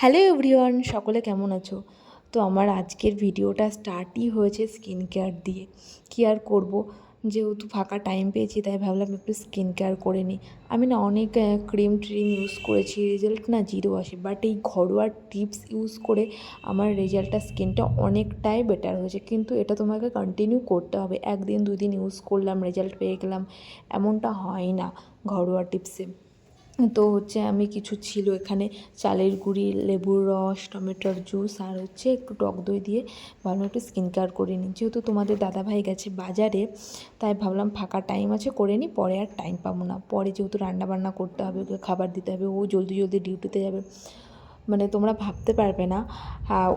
Hello everyone, সকলে কেমন আছো? তো আমার আজকের ভিডিওটা স্টার্টই হয়েছে স্কিন কেয়ার দিয়ে। কী আর করব? যেহেতু ফাঁকা টাইম পেয়েছি, তাই ভাবলাম একটু স্কিন কেয়ার করে নিই। আমি না অনেক ক্রিম ট্রিম ইউজ করেছি রেজাল্ট না জিরো আসে। বাট এই ঘরোয়া টিপস ইউজ করে আমার রেজাল্টটা স্কিনটা অনেকটাই বেটার হয়েছে। কিন্তু এটা তোমাকে কন্টিনিউ করতে হবে। একদিন দুই দিন ইউজ করলাম রেজাল্ট পেয়ে গেলাম। এমনটা হয় না ঘরোয়া টিপসে তো হচ্ছে আমি কিছু ছিল এখানে, চালের গুঁড়ি, লেবুর রস, টমেটোর জুস আর হচ্ছে একটু টক দই দিয়ে ভাবলাম একটু স্কিন কেয়ার করে নিই। যেহেতু তোমাদের দাদাভাই গেছে বাজারে, তাই ভাবলাম ফাঁকা টাইম আছে করে নিই, পরে আর টাইম পাবো না। পরে যেহেতু রান্না বান্না করতে হবে, ওকে খাবার দিতে হবে, ও জলদি জলদি ডিউটিতে যাবে। মানে তোমরা ভাবতে পারবে না।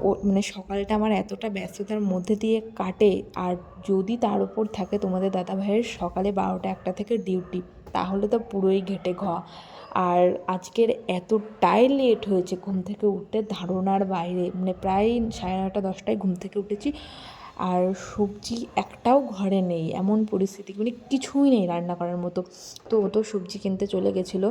ও মানে সকালটা আমার এতটা ব্যস্ততার মধ্যে দিয়ে কাটে। আর যদি তার উপর থাকে তোমাদের দাদাভাইয়ের সকালে বারোটা একটা থেকে ডিউটি, তাহলে তো পুরোই ঘেটে ঘ আর আজকের এতটাই লেট হয়েছে ঘুম থেকে উঠতে, ধারণার বাইরে। মানে প্রায় সাড়ে নটা দশটায় ঘুম থেকে উঠেছি। আর সবজি একটাও ঘরে নেই। এমন পরিস্থিতি মানে কিছুই নেই রান্না করার মতো। তো ও তো সবজি কিনতে চলে গেছিল।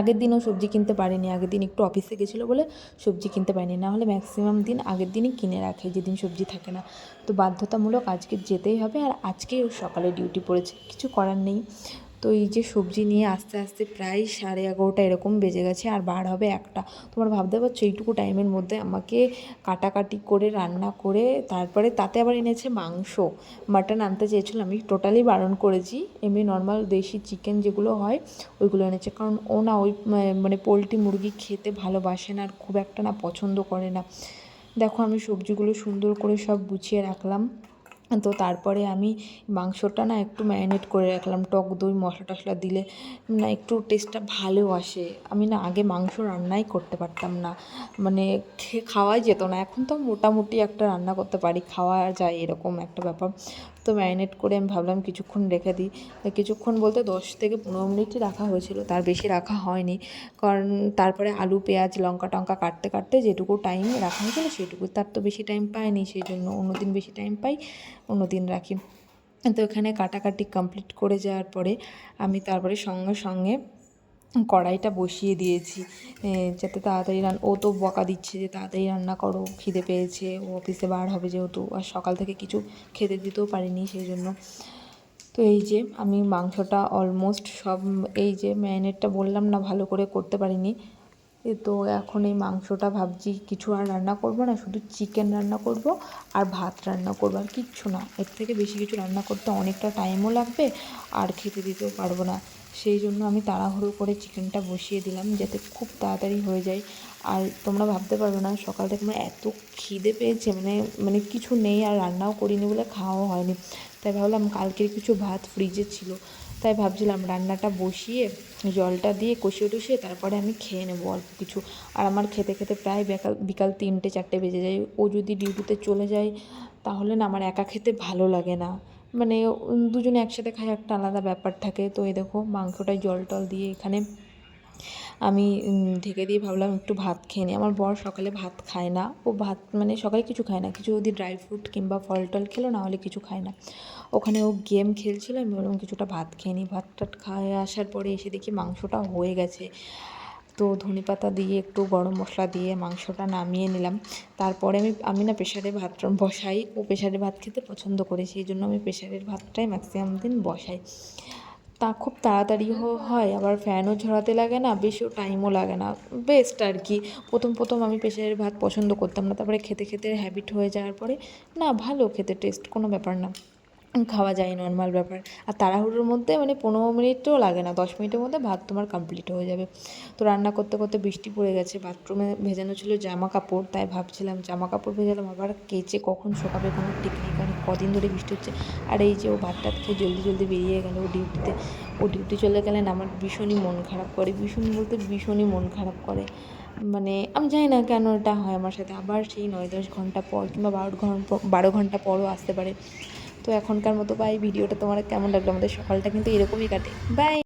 আগের দিনও সবজি কিনতে পারিনি, আগের দিন একটু অফিসে গেছিল বলে সবজি কিনতে পারিনি, না হলে ম্যাক্সিমাম দিন আগের দিনই কিনে রাখে যেদিন সবজি থাকে না। তো বাধ্যতামূলক আজকে যেতেই হবে আর আজকেই ওর সকালে ডিউটি পড়েছে, কিছু করার নেই। তো এই যে সবজি নিয়ে আস্তে আস্তে প্রায় সাড়ে এগারোটা এরকম বেজে গেছে আর বার হবে একটা। তোমরা ভাবতে পারছ এইটুকু টাইমের মধ্যে আমাকে কাটাকাটি করে, রান্না করে, তারপরে তাতে আবার এনেছে মাংস। মাটন আনতে চেয়েছিল আমি টোটালি বারণ করেছি। এমনি নর্মাল দেশি চিকেন যেগুলো হয়, ওইগুলো এনেছে। কারণ ও না ওই মানে পোলট্রি মুরগি খেতে ভালোবাসে না, আর খুব একটা না পছন্দ করে না। দেখো আমি সবজিগুলো সুন্দর করে সব গুছিয়ে রাখলাম। তো তারপরে আমি মাংসটা না একটু ম্যারিনেট করে রাখলাম, টক দই, মশলা টশলা দিলে না একটু টেস্টটা ভালো আসে। আমি না আগে মাংস রান্নাই করতে পারতাম না মানে খাওয়াই যেত না। এখন তো মোটামুটি একটা রান্না করতে পারি, খাওয়া যায় এরকম একটা ব্যাপার। তো ম্যারিনেট করে আমি ভাবলাম কিছুক্ষণ রেখে দিই। কিছুক্ষণ বলতে দশ থেকে পনেরো মিনিটই রাখা হয়েছিল, তার বেশি রাখা হয়নি। কারণ তারপরে আলু, পেঁয়াজ, লঙ্কা টঙ্কা কাটতে কাটতে যেটুকু টাইম রাখা হয়েছিল, সেটুকু, তার তো বেশি টাইম পায়নি সেই জন্য অন্যদিন বেশি টাইম পাই। অন্য দিন রাখি। তো এখানে কাটাকাটি কমপ্লিট করে যাওয়ার পরে আমি তারপরে সঙ্গে সঙ্গে কড়াইটা বসিয়ে দিয়েছি। যাতে তাড়াতাড়ি রান, ও তো বকা দিচ্ছে যে তাড়াতাড়ি রান্না করো, খিদে পেয়েছে, ও অফিসে বার হবে যেহেতু, আর সকাল থেকে কিছু খেতে দিতেও পারিনি সেই জন্য তো এই যে আমি মাংসটা অলমোস্ট সব, এই যে ম্যারিনেটটা বললাম না ভালো করে করতে পারিনি তো এখন এই মাংসটা ভাবছি কিছু আর রান্না করব না, শুধু চিকেন রান্না করব আর ভাত রান্না করব আর কিচ্ছু না। এর থেকে বেশি কিছু রান্না করতে অনেকটা টাইমও লাগবে আর খেতে দিতেও পারব না। সেই জন্য আমি তাড়াহুড়ো করে চিকেনটা বসিয়ে দিলাম যাতে খুব তাড়াতাড়ি হয়ে যায়। আর তোমরা ভাবতে পারবে না, সকাল থেকে আমার এত খিদে পেয়েছে মানে মানে কিছু নেই আর রান্নাও করিনি বলে খাওয়াও হয়নি। তাই ভাবলাম কালকের কিছু ভাত ফ্রিজে ছিল। তাই ভাবছিলাম রান্নাটা বসিয়ে, জলটা দিয়ে কষিয়ে টষিয়ে তারপরে আমি খেয়ে নেব অল্প কিছু। আর আমার খেতে খেতে প্রায় বিকাল বিকাল তিনটে, চারটে বেজে যায়। ও যদি ডিউটিতে চলে যায়, তাহলে না আমার একা খেতে ভালো লাগে না। মানে দুজনে একসাথে খাই একটা আলাদা ব্যাপার থাকে। তো এই দেখো মাংসটায় জল টল দিয়ে এখানে আমি ঢেকে দিয়ে ভাবলাম একটু ভাত খেয়ে নিই। আমার বর সকালে ভাত খায় না। ও ভাত মানে সকালে কিছু খায় না। কিছু যদি ড্রাই ফ্রুট কিংবা ফল টল খেলো, না হলে কিছু খায় না। ওখানে ও গেম খেলছিল। আমি বললাম কিছুটা ভাত খেয়ে নিই। ভাত টাত খায় আসার পরে এসে দেখি মাংসটা হয়ে গেছে। তো ধনে পাতা দিয়ে একটু গরম মশলা দিয়ে মাংসটা নামিয়ে নিলাম। তারপরে আমি আমি না প্রেশারে ভাত বসাই। ও প্রেশারে ভাত খেতে পছন্দ করে। সেই জন্য আমি প্রেশারের ভাতটাই ম্যাক্সিমাম দিন বসাই। তা খুব তাড়াতাড়ি হয়। আবার ফ্যানও ঝরাতে লাগে না, বেশিও টাইমও লাগে না। বেস্ট আর কি। প্রথম প্রথম আমি প্রেশারের ভাত পছন্দ করতাম না, তারপরে খেতে খেতে হ্যাবিট হয়ে যাওয়ার পরে না, ভালো খেতে টেস্ট কোনো ব্যাপার না। খাওয়া যায় নর্মাল ব্যাপার। আর তাড়াহুড়োর মধ্যে মানে পনেরো মিনিটও লাগে না, দশ মিনিটের মধ্যে ভাত তোমার কমপ্লিট হয়ে যাবে। তো রান্না করতে করতে বৃষ্টি পড়ে গেছে বাথরুমে ভেজানো ছিল জামা কাপড় তাই ভাবছিলাম জামা কাপড় ভেজালাম, আবার কেচে কখন শোকাবে কোনো ঠিক নেই কারণ কদিন ধরে বৃষ্টি হচ্ছে। আর এই যে ও ভাত টাত খেয়ে জলদি জলদি বেরিয়ে গেল ও ডিউটিতে ও ডিউটি চলে গেলেন আমার ভীষণই মন খারাপ করে, ভীষণ বলতে ভীষণই মন খারাপ করে। মানে আমি জানি না কেন এটা হয় আমার সাথে, আবার সেই নয় দশ ঘণ্টা পর কিংবা বারো ঘণ্টা বারো ঘণ্টা পরও আসতে পারে। তো এখনকার মতো বাই ভিডিওটা তোমার কেমন লাগল? আমাদের সকালটা কিন্তু এরকমই কাটে। বাই